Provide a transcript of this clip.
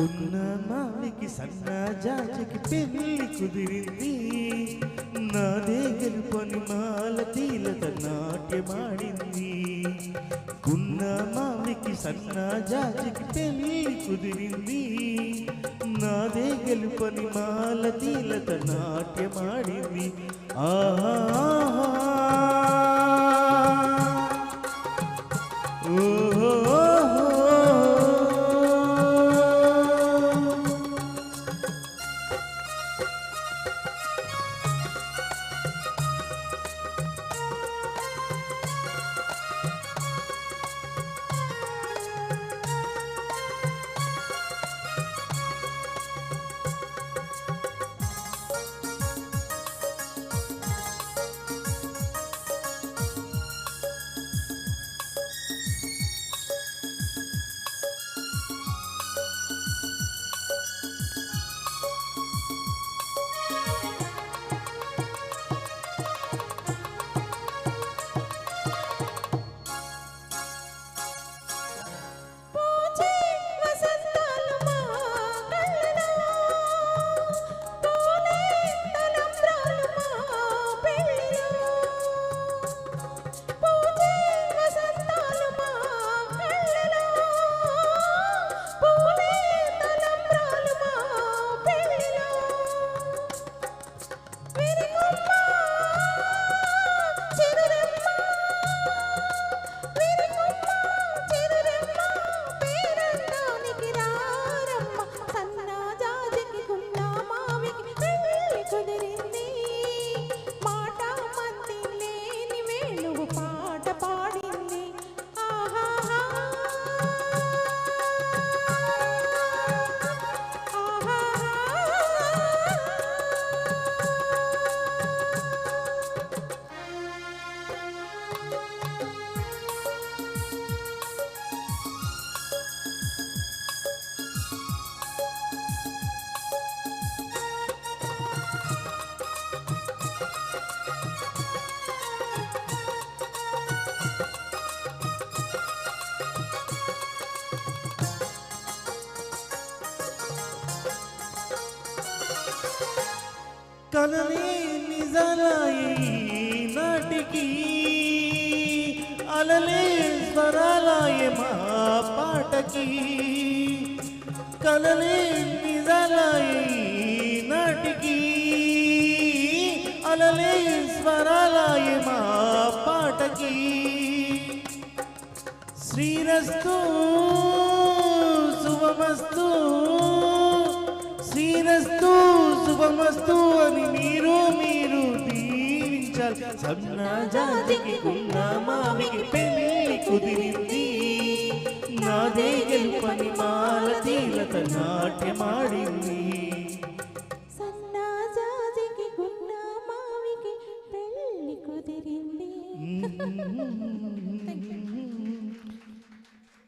ఉన్న మామికి సన్న జాజికి పెళ్ళి కుదిరింది. నాదే గెలుపని మాల తీలత నాట్యమాడింది. కున్న మామికి సన్న జాజికి పెళ్ళి కుదిరింది. నాదే గెలుపని మాల తీలత నాట్యమాడింది. ఆహా பாடி కలలే నిజాలాయి నాటికి అలలే స్వరాలాయ మా పాటకి కలలే నిజాలాయి నాటికి అలలే స్వరాలాయ మా పాటకి. శ్రీరస్తూ శుభమస్తు అని మీరు మీరు దీవించాలి. సన్నా జాతికి కున్న మామికి పెళ్ళి కుదిరింది. నాదే గెలుపని మాల తీలత నాట్యమాడింది